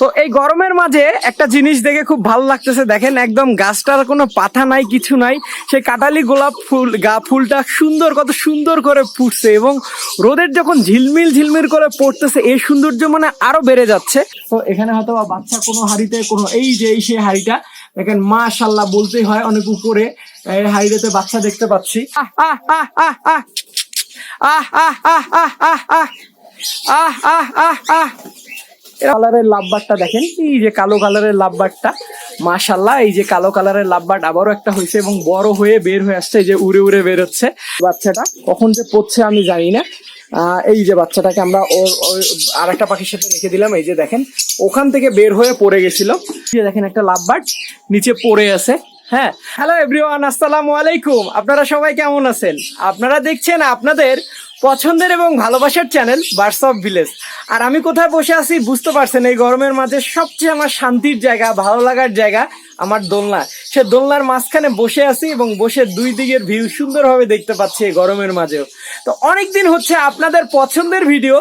তো এই গরমের মাঝে একটা জিনিস দেখে খুব ভালো লাগতেছে। দেখেন একদম গাছটার কোনো পাতা নাই, কিছু নাই। সেই কাটালি গোলাপ ফুল, গা ফুলটা সুন্দর, কত সুন্দর করে ফুটছে এবং রোদের যখন ঝিলমিল ঝিলমিল করে পড়তেছে, এই সৌন্দর্য মানে আরও বেড়ে যাচ্ছে। তো এখানে হয়তো বাচ্চা কোনো হাড়িতে, কোনো এই যে, এই সেই হাড়িটা, দেখেন মা মাশাল্লাহ বলতেই হয় অনেক উপরে, এই হাড়িতে বাচ্চা দেখতে পাচ্ছি। আহ আহ আহ আহ। আহ আহ আহ আহ আহ। আহ আহ আহ আহ। কালারের লাভবারটা দেখেন, এই যে কালো কালারের লাভবারটা মাশাল্লাহ এই যে কালো কালারের লাভবার্ড আবারও একটা হয়েছে এবং বড় হয়ে বের হয়ে আসছে, এই যে উড়ে উড়ে বের হচ্ছে বাচ্চাটা কখন যে পড়ছে আমি জানি না। এই যে বাচ্চাটাকে আমরা ওর আর একটা পাখির সাথে রেখে দিলাম, এই যে দেখেন, ওখান থেকে বের হয়ে পড়ে গেছিল। দেখেন একটা লাভবার্ড নিচে পড়ে আছে। হ্যাঁ হ্যালো এভরিওয়ান, আসসালামু আলাইকুম। আপনারা সবাই কেমন আছেন? আপনারা দেখছেন আপনাদের পছন্দের এবং ভালোবাসার চ্যানেল বার্স অফ ভিলেজ আর আমি কোথায় বসে আছি বুঝতে পারছেন এই গরমের মাঝে সবচেয়ে আমার শান্তির জায়গা, ভালো লাগার জায়গা আমার দোলনা। সে দোলনার মাঝখানে বসে আছি এবং বসে দুই দিকের ভিউ সুন্দরভাবে দেখতে পাচ্ছি এই গরমের মাঝেও। তো অনেকদিন হচ্ছে আপনাদের পছন্দের ভিডিও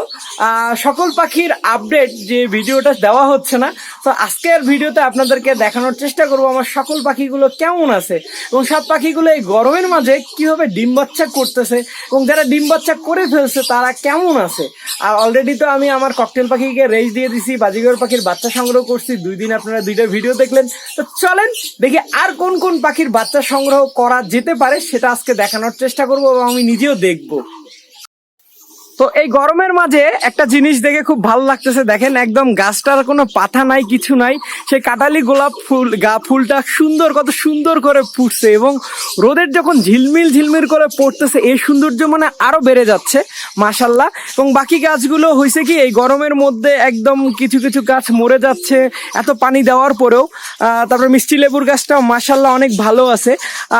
সকল পাখির আপডেট যে ভিডিওটা দেওয়া হচ্ছে না, তো আজকের ভিডিওতে আপনাদেরকে দেখানোর চেষ্টা করব আমার সকল পাখিগুলো কেমন আছে এবং সব পাখিগুলো এই গরমের মাঝে কীভাবে ডিম বাচ্চা করতেছে এবং যারা ডিম বাচ্চা করে ফেলছে, তারা কেমন আছে? আর অলরেডি তো আমি আমার ককটেল পাখিকে রেস দিয়ে দিছি, বাজিগর পাখির বাচ্চা সংগ্রহ করছি, দুই দিন আপনারা দুইটা ভিডিও দেখলেন। তো চলেন দেখি আর কোন কোন পাখির বাচ্চা সংগ্রহ করা যেতে পারে, সেটা আজকে দেখানোর চেষ্টা করব এবং আমি নিজেও দেখব। তো এই গরমের মাঝে একটা জিনিস দেখে খুব ভালো লাগতেছে। দেখেন একদম গাছটার কোনো পাতা নাই, কিছু নাই। সেই কাটালি গোলাপ ফুল, গা ফুলটা সুন্দর, কত সুন্দর করে ফুটছে এবং রোদের যখন ঝিলমিল ঝিলমিল করে পড়তেছে, এই সৌন্দর্য মানে আরও বেড়ে যাচ্ছে মাসাল্লাহ এবং বাকি গাছগুলো হয়েছে কি, এই গরমের মধ্যে একদম কিছু কিছু গাছ মরে যাচ্ছে, এত পানি দেওয়ার পরেও। তারপরে মিষ্টি লেবুর গাছটাও মাসাল্লাহ অনেক ভালো আছে।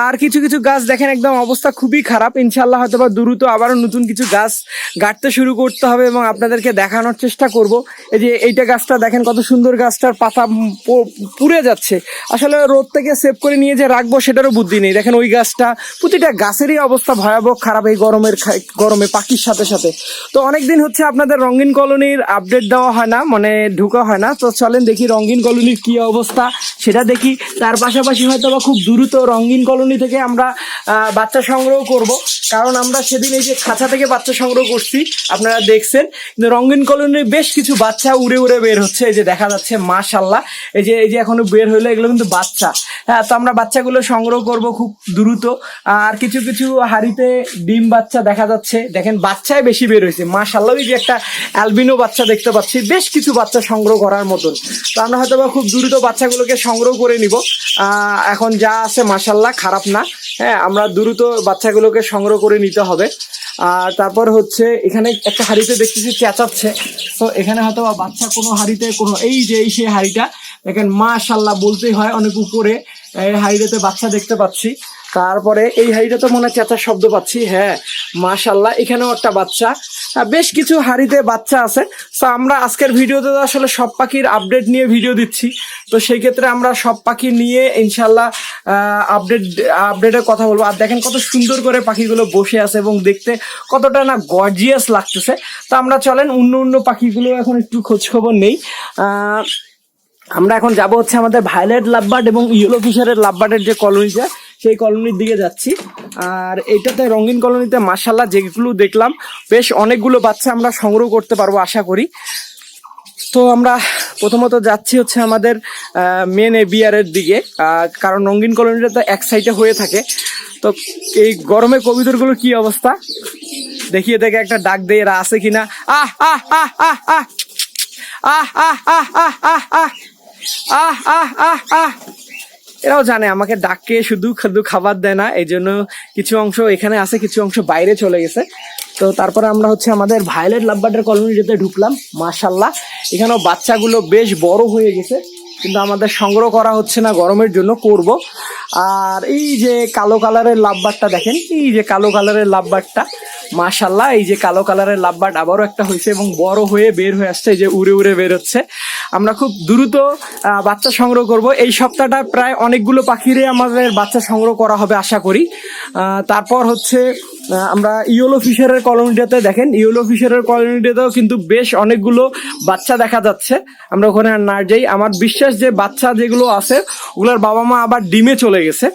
আর কিছু কিছু গাছ দেখেন একদম অবস্থা খুবই খারাপ। ইনশাল্লাহ হয়তো বা দ্রুত আবারও নতুন কিছু গাছ গাঁটতে শুরু করতে হবে এবং আপনাদেরকে দেখানোর চেষ্টা করব। এই যে এইটা গাছটা দেখেন কত সুন্দর গাছটার পাতা পুড়ে যাচ্ছে। আসলে রোদ থেকে সেভ করে নিয়ে যে রাখব সেটারও বুদ্ধি নেই। দেখেন ওই গাছটা প্রতিটা গাছেরই অবস্থা ভয়াবহ খারাপ এই গরমের গরমে পাখির সাথে সাথে। তো অনেক দিন হচ্ছে আপনাদের রঙিন কলোনির আপডেট দেওয়া হয় না মানে ঢুকা হয় না। তো চলেন দেখি রঙিন কলোনির কি অবস্থা, সেটা দেখি। তার পাশাপাশি হয়তো বা খুব দ্রুত রঙিন কলোনি থেকে আমরা বাচ্চা সংগ্রহ করব। কারণ আমরা সেদিন এই যে খাঁচা থেকে বাচ্চা সংগ্রহ করছি আপনারা দেখছেন। কিন্তু রঙিন কলোনির বেশ কিছু বাচ্চা উড়ে উড়ে বের হচ্ছে। এই যে দেখা যাচ্ছে মাশাল্লাহ এই যে এই যে এখনও বের হইল, এগুলো কিন্তু বাচ্চা। হ্যাঁ তো আমরা বাচ্চাগুলো সংগ্রহ করব খুব দ্রুত। আর কিছু কিছু হাড়িতে ডিম বাচ্চা দেখা যাচ্ছে। দেখেন, বাচ্চাই বেশি বের হয়েছে। মাশাল্লাহ ওই যে একটা অ্যালবিনো বাচ্চা দেখতে পাচ্ছি। বেশ কিছু বাচ্চা সংগ্রহ করার মতন। তো আমরা হয়তো বা খুব দ্রুত বাচ্চাগুলোকে সংগ্রহ করে নিব। এখন যা আছে মাশাল্লাহ খারাপ না। হ্যাঁ আমরা দ্রুত বাচ্চাগুলোকে সংগ্রহ করে নিতে হবে। আর তারপর হচ্ছে এখানে একটা হাড়িতে দেখতেছি চেঁচাচ্ছে। তো এখানে হয়তো বাচ্চা কোনো হাড়িতে কোনো এই যে এই সেই হাড়িটা, দেখেন মাশাল্লাহ বলতেই হয় অনেক উপরে। এই হাড়িতে বাচ্চা দেখতে পাচ্ছি। তারপরে এই হাড়িটা তো মনে চেঁচার শব্দ পাচ্ছি। হ্যাঁ মাশাল্লাহ এখানেও একটা বাচ্চা। বেশ কিছু হাড়িতে বাচ্চা আছে। তো আমরা আজকের ভিডিওতে তো আসলে সব পাখির আপডেট নিয়ে ভিডিও দিচ্ছি। তো সেই ক্ষেত্রে আমরা সব পাখি নিয়ে ইনশাল্লাহ আপডেট আপডেটের কথা বলব। আর দেখেন কত সুন্দর করে পাখিগুলো বসে আছে এবং দেখতে কতটা না গর্জিয়াস লাগতেছে। তো আমরা চলেন, অন্য অন্য পাখিগুলো এখন একটু খোঁজখবর নেই। আমরা এখন যাব হচ্ছে আমাদের ভায়োলেট লাভবার্ড এবং ইয়েলো ফিশারের লাভবার্ডের যে কলোনিটা সেই কলোনির দিকে যাচ্ছি আর এটাতে রঙিন কলোনিতে মাসাল্লাহ যেগুলো দেখলাম বেশ অনেকগুলো বাচ্চা আমরা সংগ্রহ করতে পারব আশা করি তো আমরা প্রথমত যাচ্ছি হচ্ছে আমাদের মেন এবিআরের দিকে কারণ রঙিন কলোনিটা তো এক সাইডে হয়ে থাকে তো এই গরমে কবিতরগুলোর কি অবস্থা দেখিয়ে দেখে একটা ডাক দিয়ে এরা আছে কিনা আহ আহ আহ আহ আহ আহ আহ আহ আহ আহ আহ আহ এরাও জানে, আমাকে ডাকে, শুধু শুধু খাবার দেয় না, এই জন্য কিছু অংশ এখানে আছে, কিছু অংশ বাইরে চলে গেছে। তো তারপরে আমরা হচ্ছে আমাদের ভায়োলেট লাভবার্ডের কলোনিতে ঢুকলাম মাশাল্লাহ এখানেও বাচ্চাগুলো বেশ বড় হয়ে গেছে, কিন্তু আমাদের সংগ্রহ করা হচ্ছে না, গরমের জন্য করব। আর এই যে কালো কালারের লাভবারটা দেখেন, এই যে কালো কালারের লাভবারটা মাশাল্লাহ এই যে কালো কালারের লাভবার্ড আবারও একটা হয়েছে এবং বড় হয়ে বের হয়ে আসছে, এই যে উড়ে উড়ে বের হচ্ছে আমরা খুব দ্রুত বাচ্চা সংগ্রহ করব। এই সপ্তাহটা প্রায় অনেকগুলো পাখিরে আমাদের বাচ্চা সংগ্রহ করা হবে আশা করি। তারপর হচ্ছে আমরা ইয়েলো ফিশারের কলোনিটাতে দেখেন, ইয়েলো ফিশারের কলোনিটাতেও কিন্তু বেশ অনেকগুলো বাচ্চা দেখা যাচ্ছে। আমরা ওখানে আর না যাই। আমার বিশ্বাস যে বাচ্চা যেগুলো আছে, ওগুলোর বাবা মা আবার ডিমে চলে গেছে।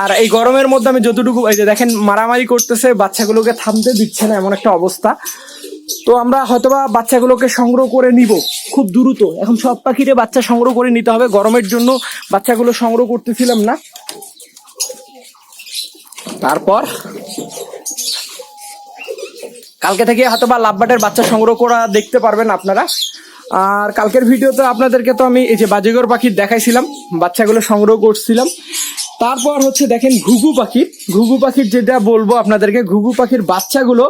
আর এই গরমের মধ্যে আমি যতটুকু, এই যে দেখেন, মারামারি করতেছে, বাচ্চাগুলোকে থামতে দিচ্ছে না, এমন একটা অবস্থা। তো আমরা হয়তোবা বাচ্চাগুলোকে সংগ্রহ করে নিব খুব দ্রুত। এখন সব পাখিরে বাচ্চা সংগ্রহ করে নিতে হবে, গরমের জন্য বাচ্চাগুলো সংগ্রহ করতেছিলাম না। তারপর কালকে থেকে হয়তোবা লাভবাটের বাচ্চা সংগ্রহ করা দেখতে পারবেন আপনারা। আর কালকের ভিডিওতে আপনাদেরকে তো আমি এই যে বাজিগর পাখির দেখাইছিলাম, বাচ্চাগুলো সংগ্রহ করছিলাম। তারপর হচ্ছে দেখেন ঘুঘু পাখি। ঘুঘু পাখির যেটা বলব আপনাদেরকে, ঘুঘু পাখির বাচ্চাগুলো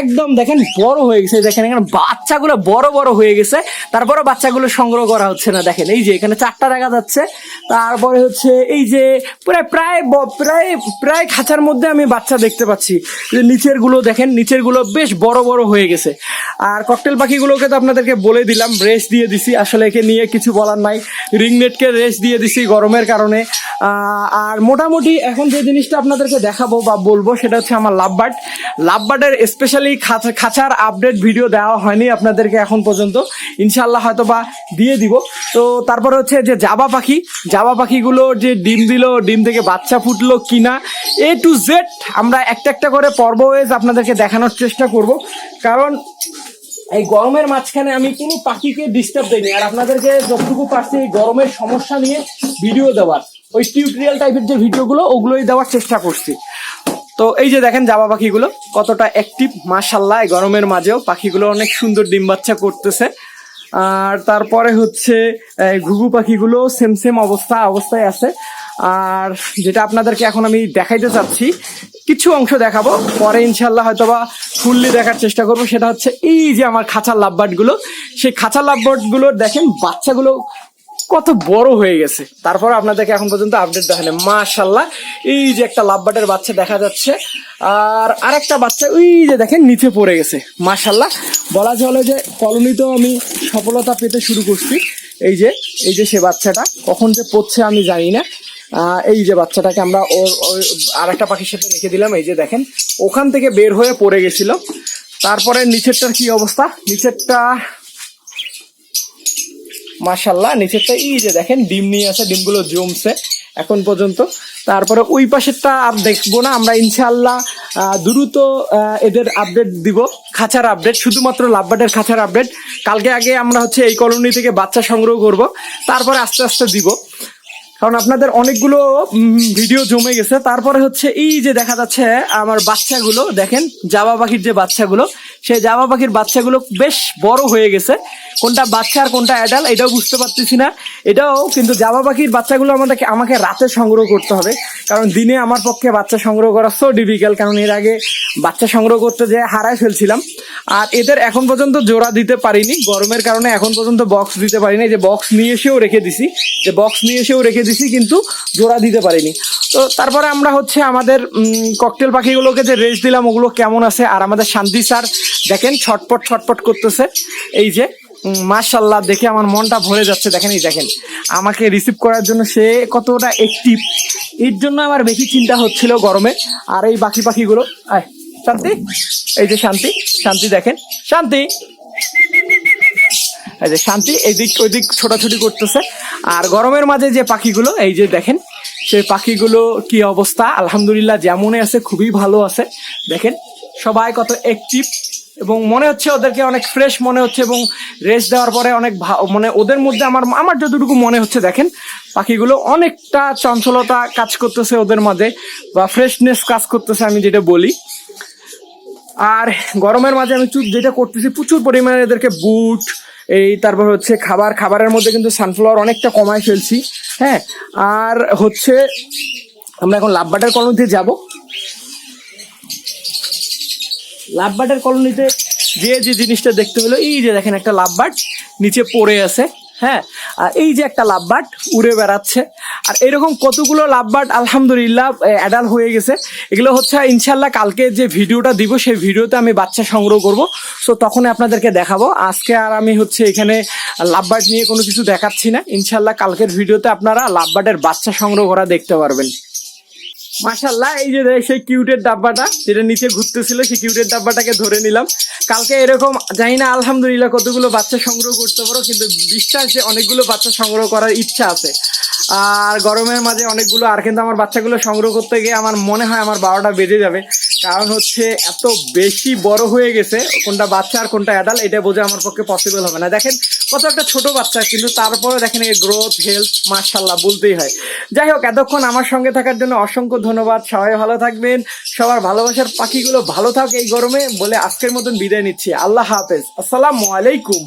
একদম দেখেন বড় হয়ে গেছে। দেখেন এখানে বাচ্চাগুলো বড় বড় হয়ে গেছে। তারপরে বাচ্চাগুলো সংগ্রহ করা হচ্ছে না। দেখেন এই যে এখানে চারটা দেখা যাচ্ছে। তারপরে হচ্ছে এই যে প্রায় প্রায় প্রায় প্রায় খাঁচার মধ্যে আমি বাচ্চা দেখতে পাচ্ছি। যে নিচেরগুলো দেখেন নিচেরগুলো বেশ বড় বড় হয়ে গেছে। আর ককটেল পাখিগুলোকে তো আপনাদেরকে বলে দিলাম, রেস্ট দিয়ে দিছি। আসলে একে নিয়ে কিছু বলার নাই। রিংনেটকে রেস্ট দিয়ে দিছি গরমের কারণে। আর মোটামুটি এখন যে জিনিসটা আপনাদেরকে দেখাবো বা বলব সেটা হচ্ছে আমার লাভবার্ড লাভবার্ডের স্পেশালি খাঁচার আপডেট ভিডিও দেওয়া হয়নি আপনাদেরকে এখন পর্যন্ত। ইনশাল্লাহ হয়তো বা দিয়ে দিব। তো তারপরে হচ্ছে যে জাবা পাখি। জাবা পাখিগুলো যে ডিম দিল, ডিম থেকে বাচ্চা ফুটলো কিনা এ টু জেড আমরা একটা একটা করে পর্ব ওয়েজ আপনাদেরকে দেখানোর চেষ্টা করব। কারণ এই গরমের মাঝখানে আমি কোনো পাখিকে ডিস্টার্ব দিইনি। আর আপনাদেরকে যতটুকু পারছি এই গরমের সমস্যা নিয়ে ভিডিও দেওয়ার। ওই টিউটোরিয়াল টাইপের যে ভিডিওগুলো, ওগুলোই দেওয়ার চেষ্টা করছি। তো এই যে দেখেন জাবা পাখিগুলো, কতটা অ্যাক্টিভ মাশাল্লাহ গরমের মাঝেও পাখিগুলো অনেক সুন্দর ডিম বাচ্চা করতেছে। আর তারপরে হচ্ছে ঘুঘু পাখিগুলো সেম সেম অবস্থা, অবস্থায় আছে। আর যেটা আপনাদেরকে এখন আমি দেখাইতে চাচ্ছি, কিছু অংশ দেখাবো, পরে ইনশাল্লাহ হয়তো বা ফুললি দেখার চেষ্টা করব। সেটা হচ্ছে এই যে আমার খাঁচার লাভবার্ডগুলো সেই খাঁচার লাভবার্ডগুলো দেখেন, বাচ্চাগুলো কত বড় হয়ে গেছে। তারপর আপনাদেরকে এখন পর্যন্ত আপডেট দেখালে। মাশাল্লাহ এই যে একটা লাভবাটের বাচ্চা দেখা যাচ্ছে। আর আরেকটা বাচ্চা, ওই যে দেখেন, নিচে পড়ে গেছে। মাশাল্লাহ বলা চলে যে কলোনিতেও আমি সফলতা পেতে শুরু করছি। এই যে এই যে সে বাচ্চাটা, কখন যে পড়ছে আমি জানি না। এই যে বাচ্চাটাকে আমরা ওর আর একটা পাখির সাথে রেখে দিলাম। এই যে দেখেন, ওখান থেকে বের হয়ে পড়ে গেছিল। তারপরে নিচেরটার কি অবস্থা? নিচেরটা মাশাল্লাহ নিচেরটা এই যে দেখেন, ডিম নিয়ে আছে ডিমগুলো জমছে এখন পর্যন্ত। তারপরে ওই পাশেরটা আর দেখব না, আমরা ইনশাল্লাহ দ্রুত এদের আপডেট দিব, খাঁচার আপডেট শুধুমাত্র লাভবাটের খাঁচার আপডেট কালকে আগে আমরা হচ্ছে এই কলোনি থেকে বাচ্চা সংগ্রহ করব, তারপরে আস্তে আস্তে দিব। কারণ আপনাদের অনেকগুলো ভিডিও জমে গেছে। তারপরে হচ্ছে এই যে দেখা যাচ্ছে, আমার বাচ্চাগুলো, দেখেন, জাবা পাখির যে বাচ্চাগুলো সেই জামা পাখির বাচ্চাগুলো বেশ বড় হয়ে গেছে। কোনটা বাচ্চা আর কোনটা অ্যাডাল এটাও বুঝতে পারতেছি না। এটাও কিন্তু জামা পাখির বাচ্চাগুলো আমাদেরকে আমাকে রাতে সংগ্রহ করতে হবে। কারণ দিনে আমার পক্ষে বাচ্চা সংগ্রহ করা সো ডিফিকাল্ট কারণ এর আগে বাচ্চা সংগ্রহ করতে যে হারায় ফেলছিলাম। আর এদের এখন পর্যন্ত জোড়া দিতে পারিনি। গরমের কারণে এখন পর্যন্ত বক্স দিতে পারিনি। যে বক্স নিয়ে এসেও রেখে দিছি। যে বক্স নিয়ে এসেও রেখে দিছি, কিন্তু জোড়া দিতে পারিনি। তো তারপরে আমরা হচ্ছে আমাদের ককটেল পাখিগুলোকে যে রেস্ট দিলাম, ওগুলো কেমন আছে? আর আমাদের শান্তি স্যার দেখেন ছটপট ছটপট করতেছে। এই যে মার্শাল্লাহ দেখে আমার মনটা ভরে যাচ্ছে। দেখেন এই, দেখেন। আমাকে রিসিভ করার জন্য সে কতটা অ্যাক্টিভ এর জন্য আমার বেশি চিন্তা হচ্ছিল গরমে। আর এই বাকি পাখিগুলো, আয়, শান্তি? এই যে শান্তি শান্তি দেখেন। শান্তি! এই যে শান্তি, এদিক ওইদিক ছোটাছুটি করতেছে। আর গরমের মাঝে যে পাখিগুলো, এই যে দেখেন, সেই পাখিগুলো কি অবস্থা? আলহামদুলিল্লাহ, যেমনই আছে, খুবই ভালো আছে। দেখেন, সবাই কত অ্যাক্টিভ এবং মনে হচ্ছে ওদেরকে অনেক ফ্রেশ মনে হচ্ছে এবং রেস্ট দেওয়ার পরে অনেক মানে ওদের মধ্যে আমার আমার যতটুকু মনে হচ্ছে দেখেন, পাখিগুলো অনেকটা চঞ্চলতা কাজ করতেছে ওদের মাঝে বা ফ্রেশনেস কাজ করতেছে আমি যেটা বলি। আর গরমের মাঝে আমি যেটা করতেছি, প্রচুর পরিমাণে এদেরকে বুট, এই তারপর হচ্ছে খাবার, খাবারের মধ্যে কিন্তু সানফ্লাওয়ার অনেকটা কমায় ফেলছি হ্যাঁ। আর হচ্ছে আমরা এখন লাভবাটার কলোনিতে যাব। লাভবাটের কলোনিতে যে যে জিনিসটা দেখতে হলো এই যে দেখেন একটা লাভবাট নিচে পড়ে আছে হ্যাঁ? আর এই যে একটা লাভবাট উড়ে বেড়াচ্ছে। আর এরকম কতগুলো লাভবাট আলহামদুলিল্লাহ অ্যাডাল হয়ে গেছে। এগুলো হচ্ছে ইনশাল্লাহ কালকে যে ভিডিওটা দিব, সেই ভিডিওতে আমি বাচ্চা সংগ্রহ করব। সো তখন আপনাদেরকে দেখাবো। আজকে আর আমি হচ্ছে এখানে লাভবাট নিয়ে কোনো কিছু দেখাচ্ছি না। ইনশাল্লাহ কালকের ভিডিওতে আপনারা লাভবাটের বাচ্চা সংগ্রহ করা দেখতে পারবেন। মাশাল্লাহ এই যে সেই কিউটের ডাব্বাটা যেটা নিচে ঘুরতেছিল, সেই কিউটের ডাব্বাটাকে ধরে নিলাম। কালকে এরকম, জানি না, আলহামদুলিল্লাহ কতগুলো বাচ্চা সংগ্রহ করতে পারো, কিন্তু বিশ্বাস যে অনেকগুলো বাচ্চা সংগ্রহ করার ইচ্ছা আছে। আর গরমের মাঝে অনেকগুলো, আর কিন্তু আমার বাচ্চাগুলো সংগ্রহ করতে গিয়ে আমার মনে হয় আমার বারোটা বেজে যাবে। কারণ হচ্ছে এত বেশি বড় হয়ে গেছে, কোনটা বাচ্চা আর কোনটা অ্যাডাল্ট এটা বোঝা আমার পক্ষে পসিবল হবে না। দেখেন, কত একটা ছোট বাচ্চা, কিন্তু তারপরে দেখেন এর গ্রোথ হেলথ মার্শাল্লাহ বলতেই হয়। যাই হোক, এতক্ষণ আমার সঙ্গে থাকার জন্য অসংখ্য ধন্যবাদ। সবাই ভালো থাকবেন, সবার ভালোবাসার পাখিগুলো ভালো থাক এই গরমে বলে আজকের মতন বিদায় নিচ্ছি। আল্লাহ হাফেজ। আসসালামু আলাইকুম।